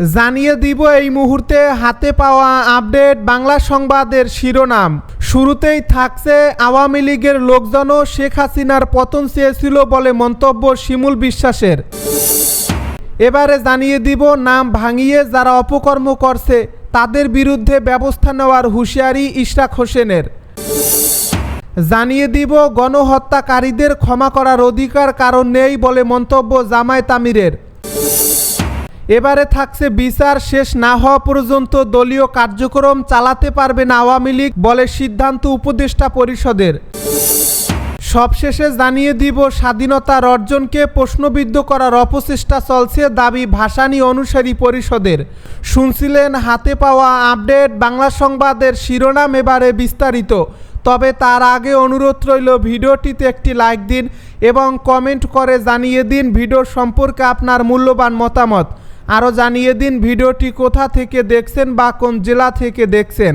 জানিয়ে দিব এই মুহূর্তে হাতে পাওয়া আপডেট বাংলা সংবাদের শিরোনাম। শুরুতেই থাকছে আওয়ামী লীগের লোকজনও শেখ হাসিনার পতন চেয়েছিল বলে মন্তব্য শিমুল বিশ্বাসের। এবারে জানিয়ে দিব নাম ভাঙিয়ে যারা অপকর্ম করছে, তাদের বিরুদ্ধে ব্যবস্থা নেওয়ার হুঁশিয়ারি ইশরাক হোসেনের। জানিয়ে দিব গণহত্যাকারীদের ক্ষমা করার অধিকার কারণ নেই বলে মন্তব্য জামায়াত আমিরের। এবারে থাকছে বিচার শেষ না হওয়া পর্যন্ত দলীয় কার্যক্রম চালাতে পারবে না আওয়ামী লীগ বলে সিদ্ধান্ত উপদেষ্টা পরিষদের। সবশেষে জানিয়ে দিব স্বাধীনতার অর্জনকে প্রশ্নবিদ্ধ করার অপচেষ্টা চলছে দাবি ভাসানী অনুসারী পরিষদের। শুনছিলেন, হাতে পাওয়া আপডেট বাংলা সংবাদের শিরোনাম এবারে বিস্তারিত। তবে তার আগে অনুরোধ রইল, ভিডিওটিতে একটি লাইক দিন এবং কমেন্ট করে জানিয়ে দিন ভিডিও সম্পর্কে আপনার মূল্যবান মতামত। আরও জানিয়ে দিন ভিডিওটি কোথা থেকে দেখছেন বা কোন জেলা থেকে দেখছেন।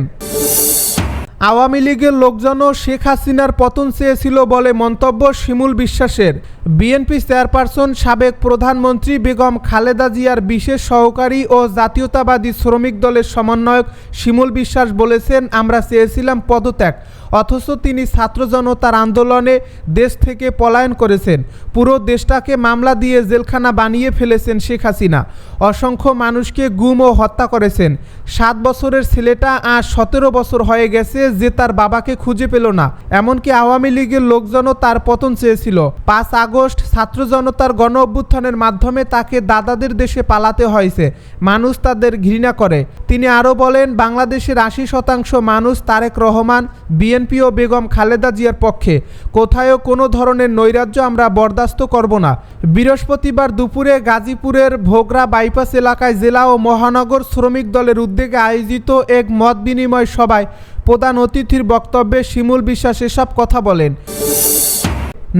আওয়ামী লীগের লোকজনও শেখ হাসিনার পতন চেয়েছিল বলে মন্তব্য শিমুল বিশ্বাসের। বিএনপি চেয়ারপারসন সাবেক প্রধানমন্ত্রী বেগম খালেদা জিয়ার বিশেষ সহকারী ও জাতীয়তাবাদী শ্রমিক দলের সমন্বয়ক শিমুল বিশ্বাস বলেছেন, আমরা চেয়েছিলাম পদত্যাগ। অথচ তিনি ছাত্র জনতার আন্দোলনে দেশ থেকে পলায়ন করেছেন। পুরো দেশটাকে মামলা দিয়ে জেলখানা বানিয়ে ফেলেছেন শেখ হাসিনা। অসংখ্য মানুষকে গুম ও হত্যা করেছেন। সাত বছরের ছেলেটা আজ সতেরো বছর হয়ে গেছে যে তার বাবাকে খুঁজে পেল না। এমনকি আওয়ামী লীগের লোকজনও তার পতন চেয়েছিল। পাঁচ আগস্ট ছাত্র জনতার গণ অভ্যুত্থানের মাধ্যমে তাকে দাদাদের দেশে পালাতে হয়েছে। মানুষ তাদের ঘৃণা করে। তিনি আরও বলেন, বাংলাদেশের আশি শতাংশ মানুষ তারেক রহমান, বিএনপি ও বেগম খালেদা জিয়ার পক্ষে। কোথায়ও কোনো ধরনের নৈরাজ্য আমরা বরদাস্ত করব না। বৃহস্পতিবার দুপুরে গাজীপুরের ভোগরা বাইপাস এলাকায় জেলা ও মহানগর শ্রমিক দলের উদ্যোগে আয়োজিত এক মত বিনিময় সভায় প্রধান অতিথির বক্তব্যে শিমুল বিশ্বাস এসব কথা বলেন।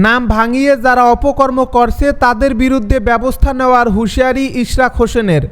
নাম ভাঙিয়ে যারা অপকর্ম করছে তাদের বিরুদ্ধে ব্যবস্থা নেওয়ার হুঁশিয়ারি ইশরাক হোসেনের।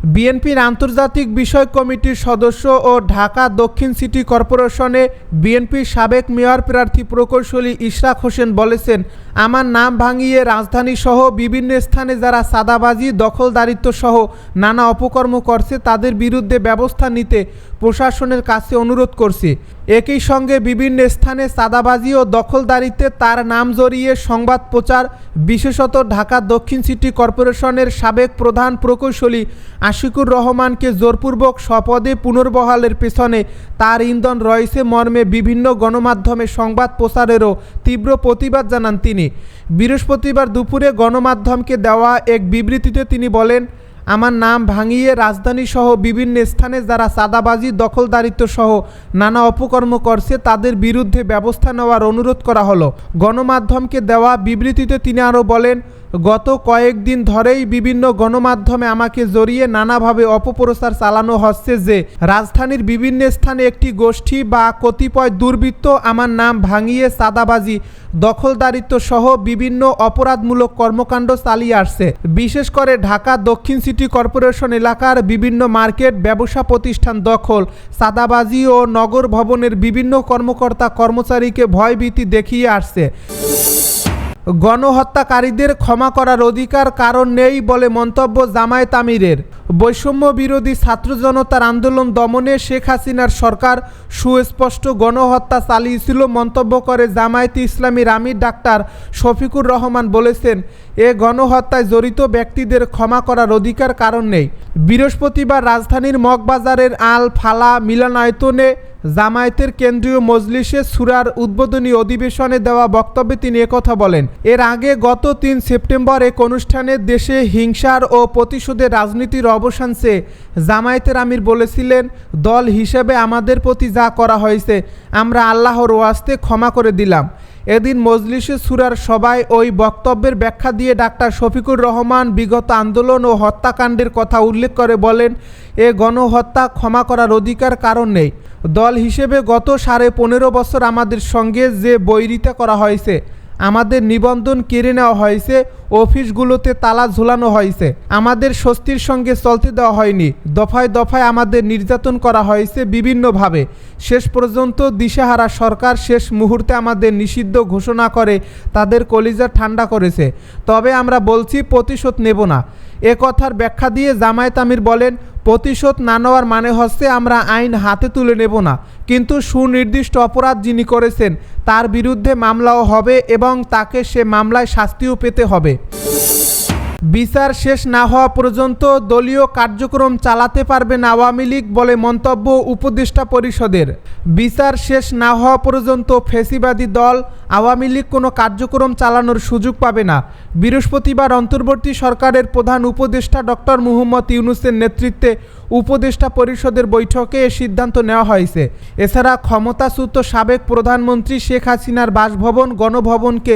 বিএনপির আন্তর্জাতিক বিষয় কমিটির সদস্য ও ঢাকা দক্ষিণ সিটি কর্পোরেশনে বিএনপির সাবেক মেয়র প্রার্থী প্রকৌশলী ইশরাক হোসেন বলেছেন, আমার নাম ভাঙিয়ে রাজধানী সহ বিভিন্ন স্থানে যারা সাদাবাজি দখলদারিত্ব সহ নানা অপকর্ম করছে, তাদের বিরুদ্ধে ব্যবস্থা নিতে প্রশাসনের কাছে অনুরোধ করছি। একই সঙ্গে বিভিন্ন স্থানে সাদাবাজি ও দখলদারিতে তার নাম জড়িয়ে সংবাদ প্রচার, বিশেষত ঢাকা দক্ষিণ সিটি কর্পোরেশনের সাবেক প্রধান প্রকৌশলী আশিকুর রহমানকে জোরপূর্বক স্বপদে পুনর্বহালের পেছনে তার ইন্ধন রয়েছে মর্মে বিভিন্ন গণমাধ্যমে সংবাদ প্রচারেরও তীব্র প্রতিবাদ জানান তিনি। বৃহস্পতিবার দুপুরে গণমাধ্যমকে দেওয়া এক বিবৃতিতে তিনি বলেন আমার নাম ভাঙিয়ে রাজধানীসহ বিভিন্ন স্থানে যারা চাঁদাবাজি দখলদারিত্ব সহ নানা অপকর্ম করছে, তাদের বিরুদ্ধে ব্যবস্থা নেওয়ার অনুরোধ করা হলো। গণমাধ্যমকে দেওয়া বিবৃতিতে তিনি আরও বলেন গত কয়েকদিন ধরেই বিভিন্ন গণমাধ্যমে আমাকে জড়িয়ে নানাভাবে অপপ্রচার চালানো হচ্ছে যে রাজধানীর বিভিন্ন স্থানে একটি গোষ্ঠী বা কতিপয় দুর্বৃত্ত আমার নাম ভাঙিয়ে চাঁদাবাজি, দখলদারিত্ব সহ বিভিন্ন অপরাধমূলক কর্মকাণ্ড চালিয়ে আসছে। বিশেষ করে ঢাকা দক্ষিণ সিটি কর্পোরেশন এলাকার বিভিন্ন মার্কেট, ব্যবসা প্রতিষ্ঠান দখল, চাঁদাবাজি ও নগর ভবনের বিভিন্ন কর্মকর্তা কর্মচারীকে ভয়ভীতি দেখিয়ে আসছে। গণহত্যাকারীদের ক্ষমা করার অধিকার কারণ নেই বলে মন্তব্য জামায়াত আমিরের। বৈষম্য বিরোধী ছাত্র জনতার আন্দোলন দমনে শেখ হাসিনার সরকার সুস্পষ্ট গণহত্যা চালিয়েছিল মন্তব্য করে জামায়াত ইসলামীর আমির ডাক্তার শফিকুর রহমান বলেছেন, এ গণহত্যায় জড়িত ব্যক্তিদের ক্ষমা করার অধিকার কারণ নেই। বৃহস্পতিবার রাজধানীর মগবাজারের আল ফালা মিলনায়তনে জামায়াতের কেন্দ্রীয় মজলিসে সুরার উদ্বোধনী অধিবেশনে দেওয়া বক্তব্যে তিনি একথা বলেন, এর আগে গত তিন সেপ্টেম্বর এক অনুষ্ঠানে দেশে হিংসার ও প্রতিশোধের রাজনীতির অবসান চেয়ে জামায়াতের আমির বলেছিলেন, দল হিসেবে আমাদের প্রতি যা করা হয়েছে, আমরা আল্লাহর ওয়াস্তে ক্ষমা করে দিলাম। এদিন মজলিসে সুরার সবাই ওই বক্তব্যের ব্যাখ্যা দিয়ে ডাক্তার শফিকুর রহমান বিগত আন্দোলন ও হত্যাকাণ্ডের কথা উল্লেখ করে বলেন, এ গণহত্যা ক্ষমা করার অধিকার কারণ নেই। দল হিসেবে গত সাড়ে পনেরো বছর আমাদের সঙ্গে যে বৈরিতা করা হয়েছে আমাদের নিবন্ধন কেড়ে নেওয়া হয়েছে, অফিসগুলোতে তালা ঝুলানো হয়েছে। আমাদের স্বস্তির সঙ্গে চলতে দেওয়া হয়নি। দফায় দফায় আমাদের নির্যাতন করা হয়েছে বিভিন্নভাবে। শেষ পর্যন্ত দিশেহারা সরকার শেষ মুহূর্তে আমাদের নিষিদ্ধ ঘোষণা করে তাদের কলিজা ঠান্ডা করেছে। তবে আমরা বলছি প্রতিশোধ নেব না। এ কথার ব্যাখ্যা দিয়ে জামায়াত আমির বলেন প্রতিশোধ না নেওয়ার মানে হচ্ছে আমরা আইন হাতে তুলে নেব না। কিন্তু সুনির্দিষ্ট অপরাধ যিনি করেছেন, তার বিরুদ্ধে মামলাও হবে এবং তাকে সে মামলায় শাস্তিও পেতে হবে। বিচার শেষ না হওয়া পর্যন্ত দলীয় কার্যক্রম চালাতে পারবেন আওয়ামী লীগ বলে মন্তব্য উপদেষ্টা পরিষদের। বিচার শেষ না হওয়া পর্যন্ত ফেসিবাদী দল আওয়ামী লীগ কোনো কার্যক্রম চালানোর সুযোগ পাবে না। বৃহস্পতিবার অন্তর্বর্তী সরকারের প্রধান উপদেষ্টা ডক্টর মুহম্মদ ইউনুসের নেতৃত্বে উপদেষ্টা পরিষদের বৈঠকে এ সিদ্ধান্ত নেওয়া হয়েছে। এছাড়া ক্ষমতাচ্যুত সাবেক প্রধানমন্ত্রী শেখ হাসিনার বাসভবন, গণভবনকে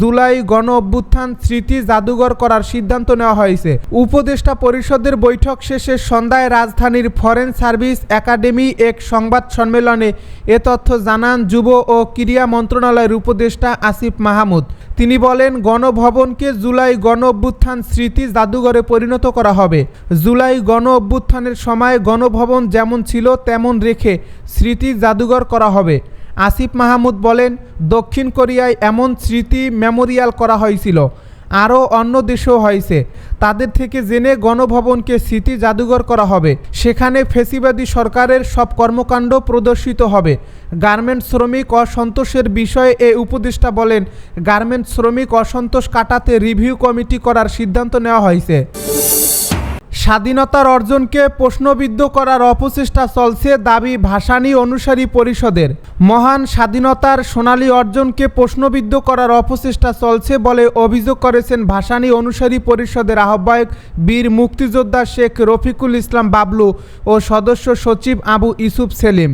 জুলাই গণ অভ্যুত্থান স্মৃতি জাদুঘর করার সিদ্ধান্ত নেওয়া হয়েছে। উপদেষ্টা পরিষদের বৈঠক শেষে সন্ধ্যায় রাজধানীর ফরেন সার্ভিস একাডেমি এক সংবাদ সম্মেলনে এ তথ্য জানান যুব ও ক্রীড়া মন্ত্রণালয়ের উপদেষ্টা আসিফ মাহমুদ। তিনি বলেন, গণভবনকে জুলাই গণ অভ্যুত্থান স্মৃতি জাদুঘরে পরিণত করা হবে। জুলাই গণ অভ্যুত্থানের সময় গণভবন যেমন ছিল, তেমন রেখে স্মৃতি জাদুঘর করা হবে। আসিফ মাহমুদ বলেন, দক্ষিণ কোরিয়ায় এমন স্মৃতি মেমোরিয়াল করা হয়েছিল। আরও অন্য দেশেও হয়েছে। তাদের থেকে জেনে গণভবনকে স্মৃতি জাদুঘর করা হবে। সেখানে ফেসিবাদী সরকারের সব কর্মকাণ্ড প্রদর্শিত হবে। গার্মেন্ট শ্রমিক অসন্তোষের বিষয়ে এ উপদেষ্টা বলেন গার্মেন্ট শ্রমিক অসন্তোষ কাটাতে রিভিউ কমিটি করার সিদ্ধান্ত নেওয়া হয়েছে। স্বাধীনতার অর্জনকে প্রশ্নবিদ্ধ করার অপচেষ্টা চলছে দাবি ভাসানী অনুসারী পরিষদের। মহান স্বাধীনতার সোনালী অর্জনকে প্রশ্নবিদ্ধ করার অপচেষ্টা চলছে বলে অভিযোগ করেছেন ভাসানী অনুসারী পরিষদের আহ্বায়ক বীর মুক্তিযোদ্ধা শেখ রফিকুল ইসলাম বাবলু ও সদস্য সচিব আবু ইসুফ সেলিম।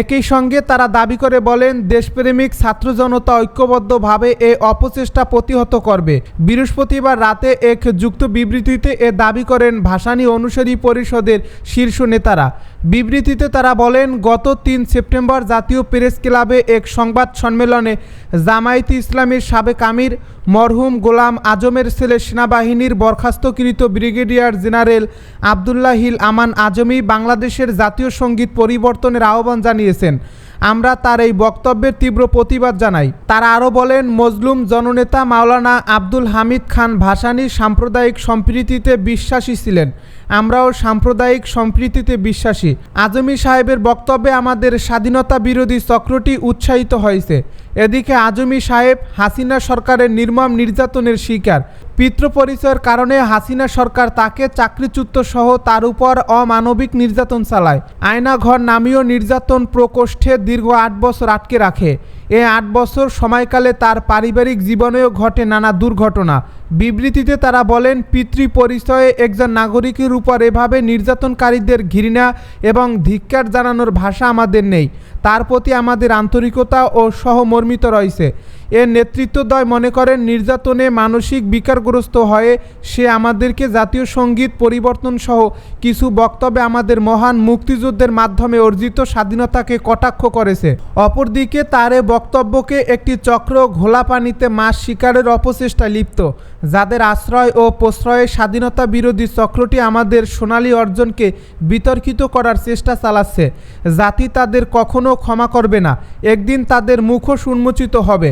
একই সঙ্গে তারা দাবি করে বলেন, দেশপ্রেমিক ছাত্র জনতা ঐক্যবদ্ধভাবে এ অপচেষ্টা প্রতিহত করবে। বৃহস্পতিবার রাতে এক যুক্ত বিবৃতিতে এ দাবি করেন ভাসানী অনুসারী পরিষদের শীর্ষ নেতারা। বিবৃতিতে তারা বলেন, গত তিন সেপ্টেম্বর জাতীয় প্রেস ক্লাবে এক সংবাদ সম্মেলনে জামায়াতে ইসলামীর সাবেক আমির মরহুম গোলাম আজমের ছেলে সেনাবাহিনীর বরখাস্তকৃত ব্রিগেডিয়ার জেনারেল আবদুল্লাহিল আমান আজমি বাংলাদেশের জাতীয় সংগীত পরিবর্তনের আহ্বান জানিয়েছেন। আমরা তার এই বক্তব্যের তীব্র প্রতিবাদ জানাই। তারা আরও বলেন, মজলুম জননেতা মাওলানা আব্দুল হামিদ খান ভাসানী সাম্প্রদায়িক সম্প্রীতিতে বিশ্বাসী ছিলেন। আমরাও সাম্প্রদায়িক সম্প্রীতিতে বিশ্বাসী। আজমি সাহেবের বক্তব্যে আমাদের স্বাধীনতা বিরোধী চক্রটি উৎসাহিত হয়েছে। এদিকে আজমি সাহেব হাসিনা সরকারের নির্মম নির্যাতনের শিকার। পিতৃপরিচয়ের কারণে হাসিনা সরকার তাকে চাকরিচ্যুত সহ তার উপর অমানবিক নির্যাতন চালায়। আয়নাঘর নামীয় নির্যাতন প্রকোষ্ঠে দীর্ঘ আট বছর আটকে রাখে। এ আট বছর সময়কালে তার পারিবারিক জীবনেও ঘটে নানা দুর্ঘটনা। বিবৃতিতে তারা বলেন পিতৃ পরিচয়ে একজন নাগরিকের উপর এভাবে নির্যাতনকারীদের ঘৃণা এবং ধিক্কার জানানোর ভাষা আমাদের নেই। তার প্রতি আমাদের আন্তরিকতা ও সহমর্মিত রয়েছে। এর নেতৃত্বদ্বয় মনে করেন, নির্যাতনে মানসিক বিকারগ্রস্ত হয়ে সে আমাদেরকে জাতীয় সংগীত পরিবর্তন সহ কিছু বক্তব্যে আমাদের মহান মুক্তিযুদ্ধের মাধ্যমে অর্জিত স্বাধীনতাকে কটাক্ষ করেছে। অপরদিকে তার এ বক্তব্যকে একটি চক্র ঘোলা পানিতে মাছ শিকারের অপচেষ্টায় লিপ্ত, যাদের আশ্রয় ও প্রশ্রয়ের স্বাধীনতা বিরোধী চক্রটি আমাদের সোনালী অর্জনকে বিতর্কিত করার চেষ্টা চালাচ্ছে। জাতি তাদের কখনো ক্ষমা করবে না, একদিন তাদের মুখোশ উন্মোচিত হবে।